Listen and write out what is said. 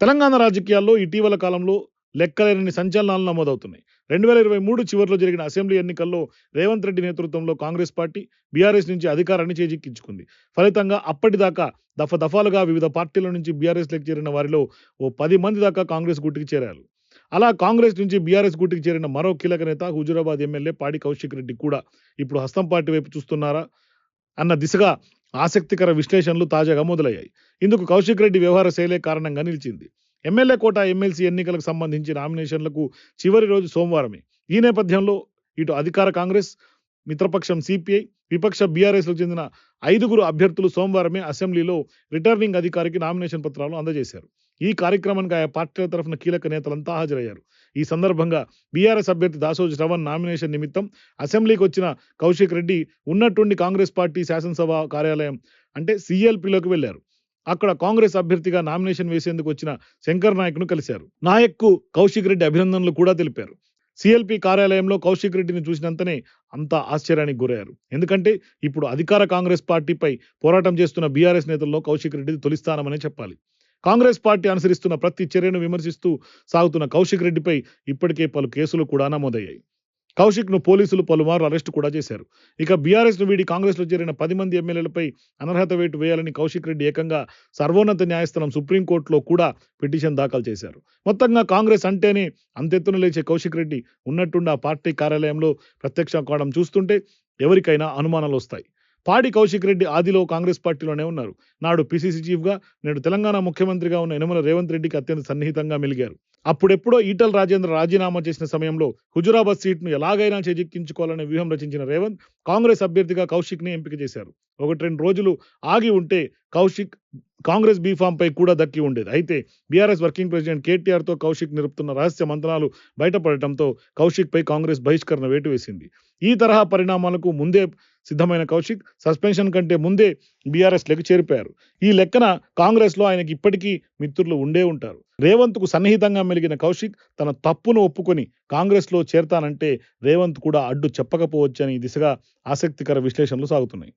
తెలంగాణ రాజకీయాల్లో ఇటీవల కాలంలో లెక్కలేని సంచలనాలు నమోదవుతున్నాయి. రెండు వేల ఇరవై మూడు చివరిలో జరిగిన అసెంబ్లీ ఎన్నికల్లో రేవంత్ రెడ్డి నేతృత్వంలో కాంగ్రెస్ పార్టీ బీఆర్ఎస్ నుంచి అధికారాన్ని చేజిక్కించుకుంది. ఫలితంగా అప్పటిదాకా దఫ దఫాలుగా వివిధ పార్టీల నుంచి బీఆర్ఎస్లోకి చేరిన వారిలో ఓ పది మంది దాకా కాంగ్రెస్ గుట్టుకి చేరారు. అలా కాంగ్రెస్ నుంచి బీఆర్ఎస్ గుట్టుకి చేరిన మరో కీలక నేత హుజురాబాద్ ఎమ్మెల్యే పాడి కౌశిక్ రెడ్డి కూడా ఇప్పుడు హస్తం పార్టీ వైపు చూస్తున్నారా? అన్న దిశగా ఆసక్తికర విశ్లేషణలు తాజాగా మొదలయ్యాయి. ఇందుకు కౌశిక్ రెడ్డి వ్యవహార శైలే కారణంగా నిలిచింది. ఎమ్మెల్యే కోట ఎమ్మెల్సీ ఎన్నికలకు సంబంధించి నామినేషన్లకు చివరి రోజు సోమవారమే. ఈ నేపథ్యంలో ఇటు అధికార కాంగ్రెస్ మిత్రపక్షం సిపిఐ విపక్ష బీఆర్ఎస్లకు చెందిన ఐదుగురు అభ్యర్థులు సోమవారమే అసెంబ్లీలో రిటర్నింగ్ అధికారికి నామినేషన్ పత్రాలు అందజేశారు. ఈ కార్యక్రమానికి ఆయా పార్టీల తరఫున కీలక నేతలంతా హాజరయ్యారు. ఈ సందర్భంగా బీఆర్ఎస్ అభ్యర్థి దాసోజు శ్రవణ్ నామినేషన్ నిమిత్తం అసెంబ్లీకి వచ్చిన కౌశిక్ రెడ్డి ఉన్నటువంటి కాంగ్రెస్ పార్టీ శాసనసభ కార్యాలయం అంటే సిఎల్పిలోకి వెళ్ళారు అక్కడ కాంగ్రెస్ అభ్యర్థిగా నామినేషన్ వేసేందుకు వచ్చిన శంకర్ నాయక్ను కలిశారు. నాయక్కు కౌశిక్ రెడ్డి అభినందనలు కూడా తెలిపారు. సిఎల్పి కార్యాలయంలో కౌశిక్ రెడ్డిని చూసినంతనే అంతా ఆశ్చర్యానికి గురయ్యారు. ఎందుకంటే ఇప్పుడు అధికార కాంగ్రెస్ పార్టీపై పోరాటం చేస్తున్న బీఆర్ఎస్ నేతల్లో కౌశిక్ రెడ్డిది తొలి స్థానమనే చెప్పాలి. కాంగ్రెస్ పార్టీ అనుసరిస్తున్న ప్రతి చర్యను విమర్శిస్తూ సాగుతున్న కౌశిక్ రెడ్డిపై ఇప్పటికే పలు కేసులు కూడా నమోదయ్యాయి. కౌశిక్ను పోలీసులు పలుమార్లు అరెస్టు కూడా చేశారు. ఇక బీఆర్ఎస్ను వీడి కాంగ్రెస్లో చేరిన పది మంది ఎమ్మెల్యేలపై అనర్హత వేటు వేయాలని కౌశిక్ రెడ్డి ఏకంగా సర్వోన్నత న్యాయస్థానం సుప్రీంకోర్టులో కూడా పిటిషన్ దాఖలు చేశారు. మొత్తంగా కాంగ్రెస్ అంటేనే అంతెత్తున లేచే కౌశిక్ రెడ్డి ఉన్నట్టుండి ఆ పార్టీ కార్యాలయంలో ప్రత్యక్షం కావడం చూస్తుంటే ఎవరికైనా అనుమానాలు వస్తాయి. పాడి కౌశిక్ రెడ్డి ఆదిలో కాంగ్రెస్ పార్టీలోనే ఉన్నారు. నాడు పిసిసి చీఫ్గా నేడు తెలంగాణ ముఖ్యమంత్రిగా ఉన్న యనమల రేవంత్ రెడ్డికి అత్యంత సన్నిహితంగా మెలిగారు. అప్పుడెప్పుడో ఈటల రాజేంద్ర రాజీనామా చేసిన సమయంలో హుజురాబాద్ సీట్ను ఎలాగైనా చేజిక్కించుకోవాలనే వ్యూహం రచించిన రేవంత్ కాంగ్రెస్ అభ్యర్థిగా కౌశిక్ని ఎంపిక చేశారు. ఒకటి రెండు రోజులు ఆగి ఉంటే కౌశిక్ కాంగ్రెస్ బీఫామ్ పై కూడా దక్కి ఉండేది. అయితే బీఆర్ఎస్ వర్కింగ్ ప్రెసిడెంట్ కేటీఆర్తో కౌశిక్ నిరుపుతున్న రహస్య మంత్రాలు బయటపడటంతో కౌశిక్ పై కాంగ్రెస్ బహిష్కరణ వేటు వేసింది. ఈ తరహా పరిణామాలకు ముందే సిద్ధమైన కౌశిక్ సస్పెన్షన్ కంటే ముందే బీఆర్ఎస్ లెక్క చేరిపోయారు. ఈ లెక్కన కాంగ్రెస్లో ఆయనకి ఇప్పటికీ మిత్రులు ఉండే ఉంటారు. రేవంత్కు సన్నిహితంగా మెలిగిన కౌశిక్ తన తప్పును ఒప్పుకొని కాంగ్రెస్లో చేరతానంటే రేవంత్ కూడా అడ్డు చెప్పకపోవచ్చని దిశగా ఆసక్తికర విశ్లేషణలు సాగుతున్నాయి.